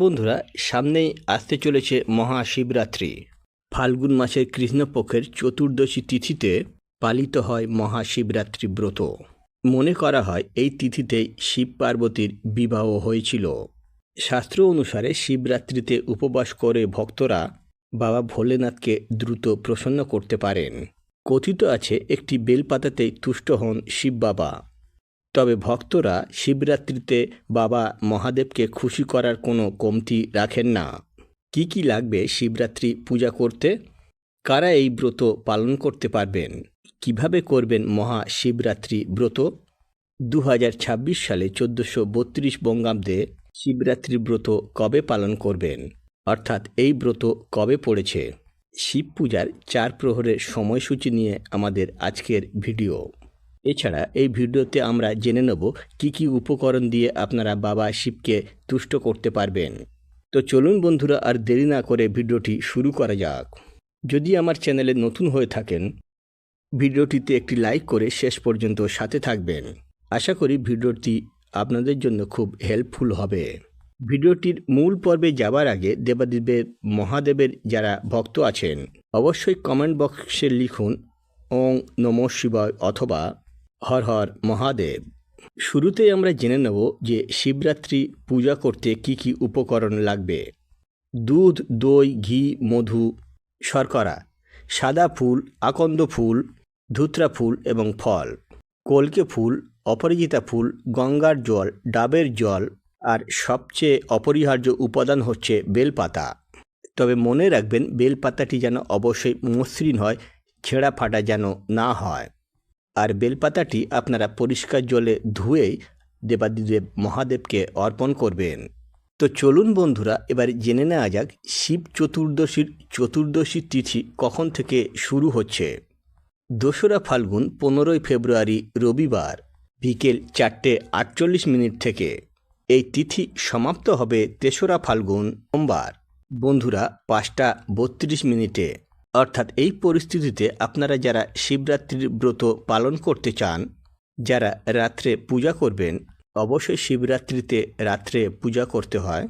বন্ধুরা, সামনেই আসতে চলেছে মহাশিবরাত্রি। ফাল্গুন মাসের কৃষ্ণপক্ষের চতুর্দশী তিথিতে পালিত হয় মহাশিবরাত্রি ব্রত। মনে করা হয়, এই তিথিতেই শিব পার্বতীর বিবাহ হয়েছিল। শাস্ত্র অনুসারে শিবরাত্রিতে উপবাস করে ভক্তরা বাবা ভোলেনাথকে দ্রুত প্রসন্ন করতে পারেন। কথিত আছে, একটি বেলপাতাতেই তুষ্ট হন শিব বাবা। তবে ভক্তরা শিবরাত্রিতে বাবা মহাদেবকে খুশি করার কোনো কমতি রাখেন না। কি কি লাগবে শিবরাত্রি পূজা করতে? কারা এই ব্রত পালন করতে পারবেন? কীভাবে করবেন মহা শিবরাত্রি ব্রত? দু হাজার ছাব্বিশ সালে চোদ্দোশো বত্রিশ বঙ্গাব্দে শিবরাত্রি ব্রত কবে পালন করবেন? অর্থাৎ এই ব্রত কবে পড়েছে? শিব পূজার চার প্রহরের সময়সূচি নিয়ে আমাদের আজকের ভিডিও। এছাড়া এই ভিডিওতে আমরা জেনে নেব কি কি উপকরণ দিয়ে আপনারা বাবা শিবকে তুষ্ট করতে পারবেন। তো চলুন বন্ধুরা আর দেরি না করে ভিডিওটি শুরু করা যাক। যদি আমার চ্যানেলে নতুন হয়ে থাকেন, ভিডিওটিতে একটি লাইক করে শেষ পর্যন্ত সাথে থাকবেন। আশা করি ভিডিওটি আপনাদের জন্য খুব হেল্পফুল হবে। ভিডিওটির মূল পর্বে যাবার আগে দেবাদেবের মহাদেবের যারা ভক্ত আছেন, অবশ্যই কমেন্ট বক্সে লিখুন, ওং নম শিবায় অথবা হর হর মহাদেব। শুরুতেই আমরা জেনে নেব যে শিবরাত্রি পূজা করতে কি কি উপকরণ লাগবে। দুধ, দই, ঘি, মধু, শর্করা, সাদা ফুল, আকন্দ ফুল, ধুতরা ফুল এবং ফল, কলকে ফুল, অপরাজিতা ফুল, গঙ্গার জল, ডাবের জল, আর সবচেয়ে অপরিহার্য উপাদান হচ্ছে বেলপাতা। তবে মনে রাখবেন, বেলপাতাটি যেন অবশ্যই মসৃণ হয়, ছেঁড়া ফাটা যেন না হয়। আর বেলপাতাটি আপনারা পরিষ্কার জলে ধুয়েই দেবাদিদেব মহাদেবকে অর্পণ করবেন। তো চলুন বন্ধুরা, এবার জেনে নেওয়া যাক শিব চতুর্দশীর চতুর্দশী তিথি কখন থেকে শুরু হচ্ছে। দোসরা ফাল্গুন, পনেরোই ফেব্রুয়ারি, রবিবার, বিকেল চারটে আটচল্লিশ মিনিট থেকে। এই তিথি সমাপ্ত হবে তেসরা ফাল্গুন, সোমবার। বন্ধুরা, পাঁচটা বত্রিশ মিনিটে। অর্থাৎ এই পরিস্থিতিতে আপনারা যারা শিবরাত্রির ব্রত পালন করতে চান, যারা রাত্রে পূজা করবেন, অবশ্যই শিবরাত্রিতে রাত্রে পূজা করতে হয়।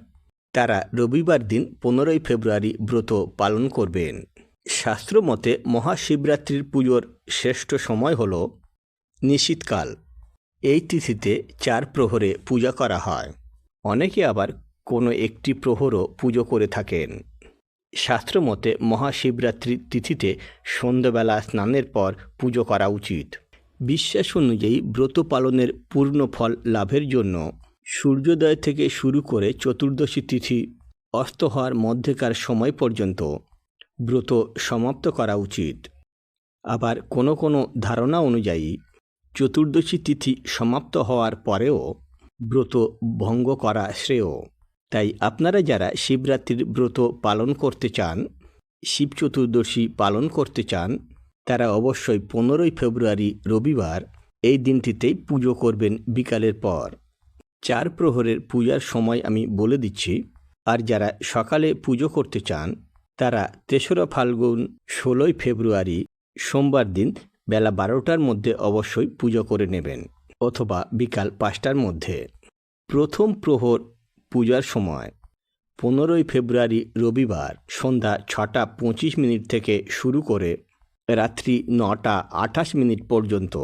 তারা রবিবার দিন পনেরোই ফেব্রুয়ারি ব্রত পালন করবেন। শাস্ত্র মতে মহাশিবরাত্রির পুজোর শ্রেষ্ঠ সময় হল নিশীতকাল। এই তিথিতে চার প্রহরে পূজা করা হয়। অনেকে আবার কোনো একটি প্রহরও পুজো করে থাকেন। শাস্ত্র মতে মহাশিবরাত্রি তিথিতে সন্ধ্যাবেলা স্নানের পর পুজো করা উচিত। বিশ্বাস অনুযায়ী ব্রত পালনের পূর্ণ ফল লাভের জন্য সূর্যোদয় থেকে শুরু করে চতুর্দশী তিথি অস্ত হওয়ার মধ্যেকার সময় পর্যন্ত ব্রত সমাপ্ত করা উচিত। আবার কোনো কোনো ধারণা অনুযায়ী চতুর্দশী তিথি সমাপ্ত হওয়ার পরেও ব্রত ভঙ্গ করা শ্রেয়। তাই আপনারা যারা শিবরাত্রির ব্রত পালন করতে চান, শিব চতুর্দশী পালন করতে চান, তারা অবশ্যই পনেরোই ফেব্রুয়ারি রবিবার এই দিনটিতেই পুজো করবেন বিকালের পর। চার প্রহরের পূজার সময় আমি বলে দিচ্ছি, আর যারা সকালে পুজো করতে চান, তারা তেসরা ফাল্গুন ষোলোই ফেব্রুয়ারি সোমবার দিন বেলা বারোটার মধ্যে অবশ্যই পুজো করে নেবেন, অথবা বিকাল পাঁচটার মধ্যে। প্রথম প্রহর পূজার সময়। পনেরোই ফেব্রুয়ারি রবিবার সন্ধ্যা ছটা পঁচিশ মিনিট থেকে শুরু করে রাত্রি নটা আঠাশ মিনিট পর্যন্ত।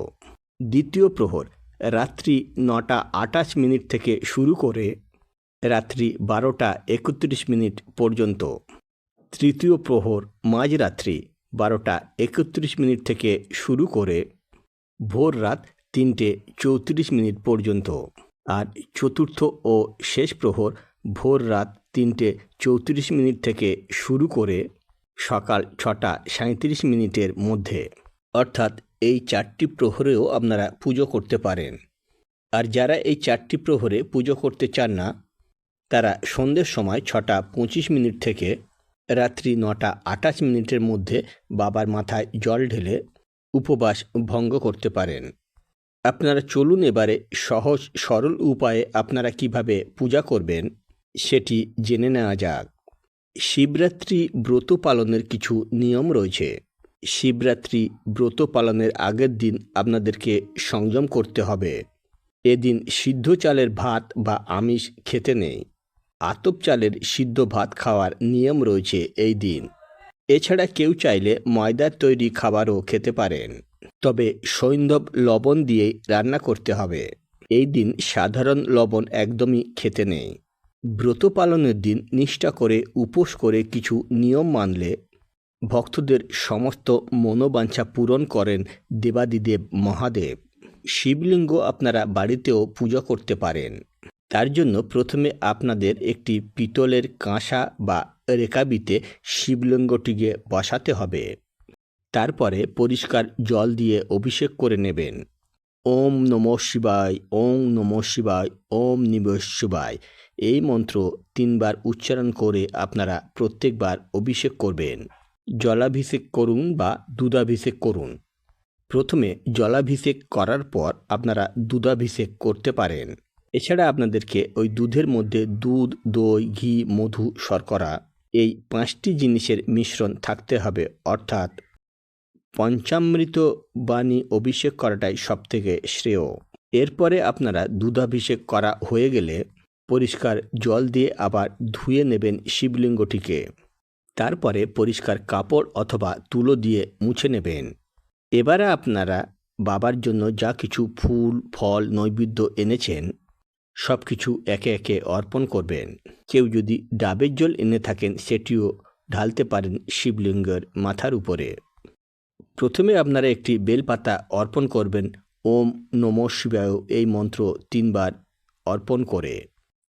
দ্বিতীয় প্রহর রাত্রি নটা আঠাশ মিনিট থেকে শুরু করে রাত্রি বারোটা একত্রিশ মিনিট পর্যন্ত। তৃতীয় প্রহর মাঝরাত্রি বারোটা একত্রিশ মিনিট থেকে শুরু করে ভোর রাত তিনটে চৌত্রিশ মিনিট পর্যন্ত। আর চতুর্থ ও শেষ প্রহর ভোর রাত তিনটে চৌত্রিশ মিনিট থেকে শুরু করে সকাল ছটা সাঁত্রিশ মিনিটের মধ্যে। অর্থাৎ এই চারটি প্রহরেও আপনারা পুজো করতে পারেন। আর যারা এই চারটি প্রহরে পুজো করতে চান না, তারা সন্ধ্যের সময় ছটা পঁচিশ মিনিট থেকে রাত্রি নটা আঠাশ মিনিটের মধ্যে বাবার মাথায় জল ঢেলে উপবাস ভঙ্গ করতে পারেন। আপনারা চলুন এবারে সহজ, সরল উপায়ে আপনারা কীভাবে পূজা করবেন সেটি জেনে নেওয়া যাক। শিবরাত্রি ব্রত পালনের কিছু নিয়ম রয়েছে। শিবরাত্রি ব্রত পালনের আগের দিন আপনাদেরকে সংযম করতে হবে। এদিন সিদ্ধ চালের ভাত বা আমিষ খেতে নেই। আতপ চালের সিদ্ধ ভাত খাওয়ার নিয়ম রয়েছে এই দিন। এছাড়া কেউ চাইলে ময়দার তৈরি খাবারও খেতে পারেন। তবে সৈন্ধব লবণ দিয়েই রান্না করতে হবে। এই দিন সাধারণ লবণ একদমই খেতে নেই। ব্রত পালনের দিন নিষ্ঠা করে উপোস করে কিছু নিয়ম মানলে ভক্তদের সমস্ত মনোবাঞ্ছা পূরণ করেন দেবাদিদেব মহাদেব। শিবলিঙ্গ আপনারা বাড়িতেও পূজা করতে পারেন। তার জন্য প্রথমে আপনাদের একটি পিতলের কাঁসা বা রেকাবিতে শিবলিঙ্গটিকে বসাতে হবে। তারপরে পরিষ্কার জল দিয়ে অভিষেক করে নেবেন। ওম নম শিবায়, ওম নম শিবায়, ওম নিব শিবায়। এই মন্ত্র তিনবার উচ্চারণ করে আপনারা প্রত্যেকবার অভিষেক করবেন। জলাভিষেক করুন বা দুধাভিষেক করুন। প্রথমে জলাভিষেক করার পর আপনারা দুধাভিষেক করতে পারেন। এছাড়া আপনাদেরকে ওই দুধের মধ্যে দুধ, দই, ঘি, মধু, শর্করা এই পাঁচটি জিনিসের মিশ্রণ থাকতে হবে। অর্থাৎ পঞ্চামৃত বাণী অভিষেক করাটাই সবথেকে শ্রেয়। এরপরে আপনারা দুধাভিষেক করা হয়ে গেলে পরিষ্কার জল দিয়ে আবার ধুয়ে নেবেন শিবলিঙ্গটিকে। তারপরে পরিষ্কার কাপড় অথবা তুলো দিয়ে মুছে নেবেন। এবারে আপনারা বাবার জন্য যা কিছু ফুল, ফল, নৈবেদ্য এনেছেন সব কিছু একে একে অর্পণ করবেন। কেউ যদি ডাবের জল এনে থাকেন, সেটিও ঢালতে পারেন শিবলিঙ্গের মাথার উপরে। প্রথমে আপনারা একটি বেলপাতা অর্পণ করবেন। ওম নম শিবায়, এই মন্ত্র তিনবার অর্পণ করে।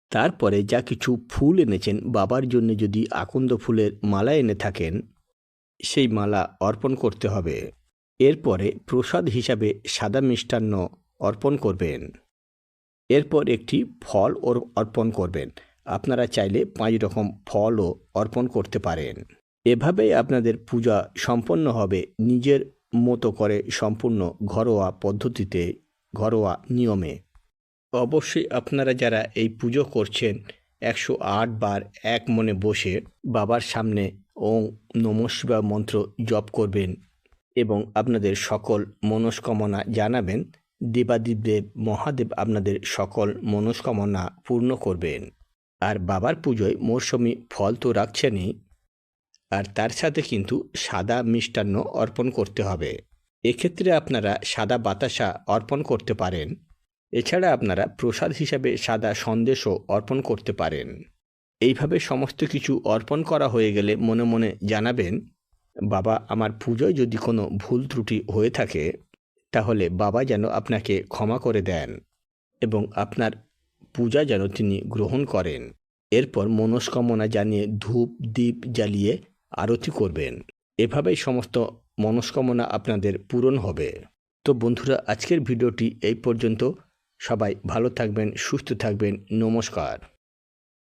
তারপরে যা কিছু ফুল এনেছেন, বাবার জন্য যদি আকন্দ ফুলের মালা এনে থাকেন, সেই মালা অর্পণ করতে হবে। এরপরে প্রসাদ হিসাবে সাদা মিষ্টান্ন অর্পণ করবেন। এরপর একটি ফল অর্পণ করবেন। আপনারা চাইলে পাঁচ রকম ফলও অর্পণ করতে পারেন। এভাবেই আপনাদের পূজা সম্পন্ন হবে। নিজের মতো করে সম্পূর্ণ ঘরোয়া পদ্ধতিতে, ঘরোয়া নিয়মে। অবশ্যই আপনারা যারা এই পুজো করছেন, একশো আট বার এক মনে বসে বাবার সামনে ওং নম শিবা মন্ত্র জপ করবেন এবং আপনাদের সকল মনস্কামনা জানাবেন। দেবাদিদেব মহাদেব আপনাদের সকল মনস্কামনা পূর্ণ করবেন। আর বাবার পুজোয় মৌসুমি ফল তো রাখছেনই আর তার সাথে কিন্তু সাদা মিষ্টান্ন অর্পণ করতে হবে। এক্ষেত্রে আপনারা সাদা বাতাসা অর্পণ করতে পারেন। এছাড়া আপনারা প্রসাদ হিসাবে সাদা সন্দেশও অর্পণ করতে পারেন। এইভাবে সমস্ত কিছু অর্পণ করা হয়ে গেলে মনে মনে জানাবেন, বাবা, আমার পুজোয় যদি কোনো ভুল ত্রুটি হয়ে থাকে, তাহলে বাবা যেন আপনাকে ক্ষমা করে দেন এবং আপনার পূজা যেন তিনি গ্রহণ করেন। এরপর মনস্কামনা জানিয়ে ধূপ দ্বীপ জ্বালিয়ে আরতি করবেন। এভাবেই সমস্ত মনস্কামনা আপনাদের পূরণ হবে। তো বন্ধুরা, আজকের ভিডিওটি এই পর্যন্ত। সবাই ভালো থাকবেন, সুস্থ থাকবেন। নমস্কার।